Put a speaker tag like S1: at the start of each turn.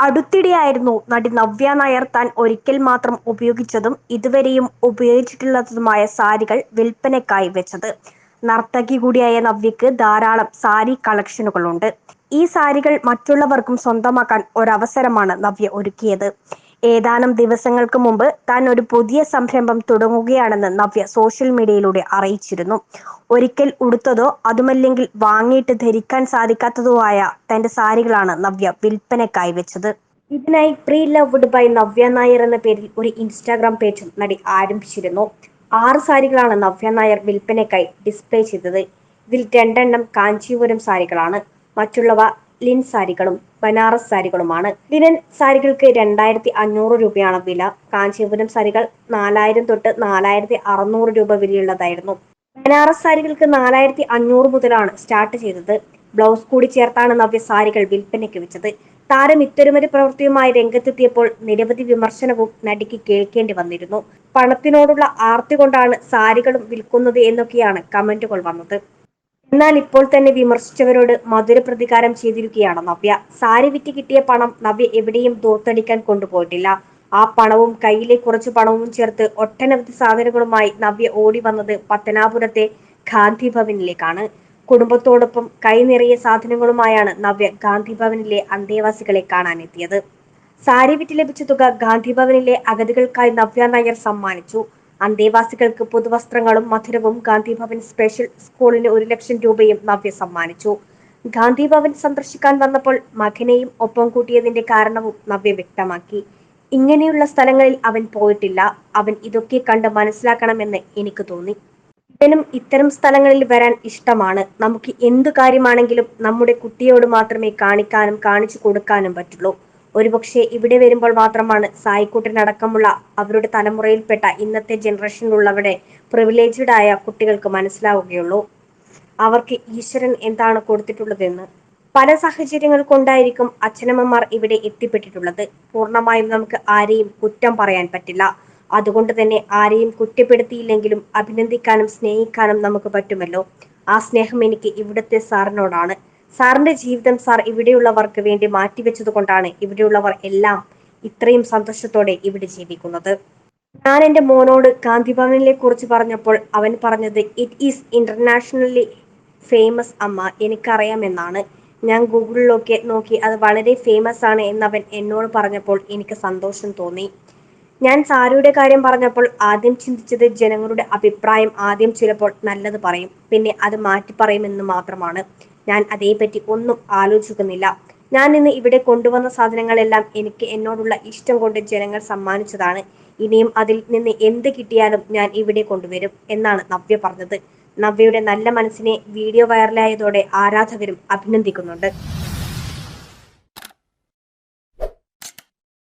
S1: അടുത്തിടെയായിരുന്നു നടി നവ്യ നായർ താൻ ഒരിക്കൽ മാത്രം ഉപയോഗിച്ചതും ഇതുവരെയും ഉപയോഗിച്ചിട്ടില്ലാത്തതുമായ സാരികൾ വിൽപ്പനക്കായി വെച്ചത്. നർത്തകി കൂടിയായ നവ്യക്ക് ധാരാളം സാരി കളക്ഷനുകളുണ്ട്. ഈ സാരികൾ മറ്റുള്ളവർക്കും സ്വന്തമാക്കാൻ ഒരവസരമാണ് നവ്യ ഒരുക്കിയത്. ഏതാനും ദിവസങ്ങൾക്ക് മുമ്പ് താൻ ഒരു പുതിയ സംരംഭം തുടങ്ങുകയാണെന്ന് നവ്യ സോഷ്യൽ മീഡിയയിലൂടെ അറിയിച്ചിരുന്നു. ഒരിക്കൽ ഉടുത്തതോ അതുമല്ലെങ്കിൽ വാങ്ങിയിട്ട് ധരിക്കാൻ സാധിക്കാത്തതോ ആയ തന്റെ സാരികളാണ് നവ്യ വിൽപ്പനക്കായി വെച്ചത്. ഇതിനായി pre loved by Navya Nair എന്ന പേരിൽ ഒരു ഇൻസ്റ്റാഗ്രാം പേജ് നടി ആരംഭിച്ചിരുന്നു. ആറ് സാരികളാണ് നവ്യ നായർ വിൽപ്പനയ്ക്കായി ഡിസ്പ്ലേ ചെയ്തത്. ഇതിൽ രണ്ടെണ്ണം കാഞ്ചീപുരം സാരികളാണ്. മറ്റുള്ളവ ലിൻ സാരികളും ബനാറസ് സാരികളുമാണ്. ലിനൻ സാരികൾക്ക് രണ്ടായിരത്തി അഞ്ഞൂറ് രൂപയാണ് വില. കാഞ്ചീപുരം സാരികൾ നാലായിരം തൊട്ട് നാലായിരത്തി അറുന്നൂറ് രൂപ വിലയുള്ളതായിരുന്നു ബനാറസ് സാരികൾക്ക് നാലായിരത്തി അഞ്ഞൂറ് മുതലാണ് സ്റ്റാർട്ട് ചെയ്തത്. ബ്ലൗസ് കൂടി ചേർത്താണ് നവ്യ സാരികൾ വിൽപ്പനയ്ക്ക് വെച്ചത്. താരം ഇത്തരമൊരു പ്രവൃത്തിയുമായി രംഗത്തെത്തിയപ്പോൾ നിരവധി വിമർശനവും നടിക്ക് കേൾക്കേണ്ടി വന്നിരുന്നു. പണത്തിനോടുള്ള ആർത്തി കൊണ്ടാണ് സാരികളും വിൽക്കുന്നത് എന്നൊക്കെയാണ് കമന്റുകൾ വന്നത്. എന്നാൽ ഇപ്പോൾ തന്നെ വിമർശിച്ചവരോട് മധുര പ്രതികാരം ചെയ്തിരിക്കുകയാണ് നവ്യ. സാരി വിറ്റ് കിട്ടിയ പണം നവ്യ എവിടെയും ദോത്തടിക്കാൻ കൊണ്ടുപോയിട്ടില്ല. ആ പണവും കയ്യിലെ കുറച്ച് പണവും ചേർത്ത് ഒട്ടനവധി സാധനങ്ങളുമായി നവ്യ ഓടി വന്നത് പത്തനാപുരത്തെ ഗാന്ധി ഭവനിലേക്കാണ് കുടുംബത്തോടൊപ്പം കൈ നിറയെ സാധനങ്ങളുമായാണ് നവ്യ ഗാന്ധി ഭവനിലെ അന്തേവാസികളെ കാണാനെത്തിയത്. സാരി വിറ്റ് ലഭിച്ച തുക ഗാന്ധി ഭവനിലെ അഗതികൾക്കായി നവ്യ നായർ സമ്മാനിച്ചു. അന്തേവാസികൾക്ക് പുതുവസ്ത്രങ്ങളും മധുരവും ഗാന്ധിഭവൻ സ്പെഷ്യൽ സ്കൂളിന് ഒരു ലക്ഷം രൂപയും നവ്യ സമ്മാനിച്ചു. ഗാന്ധിഭവൻ സന്ദർശിക്കാൻ വന്നപ്പോൾ മകനെയും ഒപ്പം കൂട്ടിയതിന്റെ കാരണവും നവ്യ വ്യക്തമാക്കി. ഇങ്ങനെയുള്ള സ്ഥലങ്ങളിൽ അവൻ പോയിട്ടില്ല. അവൻ ഇതൊക്കെ കണ്ട് മനസ്സിലാക്കണമെന്ന് എനിക്ക് തോന്നി. ഇവനും ഇത്തരം സ്ഥലങ്ങളിൽ വരാൻ ഇഷ്ടമാണ്. നമുക്ക് എന്തു കാര്യമാണെങ്കിലും നമ്മുടെ കുട്ടിയോട് മാത്രമേ കാണിക്കാനും കാണിച്ചു കൊടുക്കാനും പറ്റുള്ളൂ. ഒരുപക്ഷെ ഇവിടെ വരുമ്പോൾ മാത്രമാണ് സായിക്കുട്ടനടക്കമുള്ള അവരുടെ തലമുറയിൽപ്പെട്ട ഇന്നത്തെ ജനറേഷനിലുള്ളവരുടെ പ്രിവിലേജ്ഡ് ആയ കുട്ടികൾക്ക് മനസ്സിലാവുകയുള്ളൂ. അവർക്ക് ഈശ്വരൻ എന്താണ് കൊടുത്തിട്ടുള്ളതെന്ന്. പല സാഹചര്യങ്ങൾ കൊണ്ടായിരിക്കും അച്ഛനമ്മമാർ ഇവിടെ എത്തിപ്പെട്ടിട്ടുള്ളത്. പൂർണമായും നമുക്ക് ആരെയും കുറ്റം പറയാൻ പറ്റില്ല. അതുകൊണ്ട് തന്നെ ആരെയും കുറ്റപ്പെടുത്തിയില്ലെങ്കിലും അഭിനന്ദിക്കാനും സ്നേഹിക്കാനും നമുക്ക് പറ്റുമല്ലോ. ആ സ്നേഹം എനിക്ക് ഇവിടുത്തെ സാറിനോടാണ്. സാറിന്റെ ജീവിതം സാർ ഇവിടെയുള്ളവർക്ക് വേണ്ടി മാറ്റിവെച്ചത് കൊണ്ടാണ് ഇവിടെയുള്ളവർ എല്ലാം ഇത്രയും സന്തോഷത്തോടെ ഇവിടെ ജീവിക്കുന്നത്. ഞാൻ എന്റെ മോനോട് ഗാന്ധി ഭവനിലെ കുറിച്ച് പറഞ്ഞപ്പോൾ അവൻ പറഞ്ഞത് ഇറ്റ് ഈസ് ഇന്റർനാഷണലി ഫേമസ് അമ്മ എനിക്കറിയാമെന്നാണ്. ഞാൻ ഗൂഗിളിലൊക്കെ നോക്കി അത് വളരെ ഫേമസ് ആണ് എന്നവൻ എന്നോട് പറഞ്ഞപ്പോൾ എനിക്ക് സന്തോഷം തോന്നി. ഞാൻ സാരിയുടെ കാര്യം പറഞ്ഞപ്പോൾ ആദ്യം ചിന്തിച്ചത് ജനങ്ങളുടെ അഭിപ്രായം ആദ്യം ചിലപ്പോൾ നല്ലത് പറയും പിന്നെ അത് മാറ്റി പറയുമെന്ന് മാത്രമാണ്. ഞാൻ അതേപറ്റി ഒന്നും ആലോചിക്കുന്നില്ല. ഞാൻ ഇന്ന് ഇവിടെ കൊണ്ടുവന്ന സാധനങ്ങളെല്ലാം എനിക്ക് എന്നോടുള്ള ഇഷ്ടം കൊണ്ട് ജനങ്ങൾ സമ്മാനിച്ചതാണ്. ഇനിയും അതിൽ നിന്ന് എന്ത് കിട്ടിയാലും ഞാൻ ഇവിടെ കൊണ്ടുവരും എന്നാണ് നവ്യ പറഞ്ഞത്. നവ്യയുടെ നല്ല മനസ്സിനെ വീഡിയോ വൈറലായതോടെ ആരാധകരും അഭിനന്ദിക്കുന്നുണ്ട്.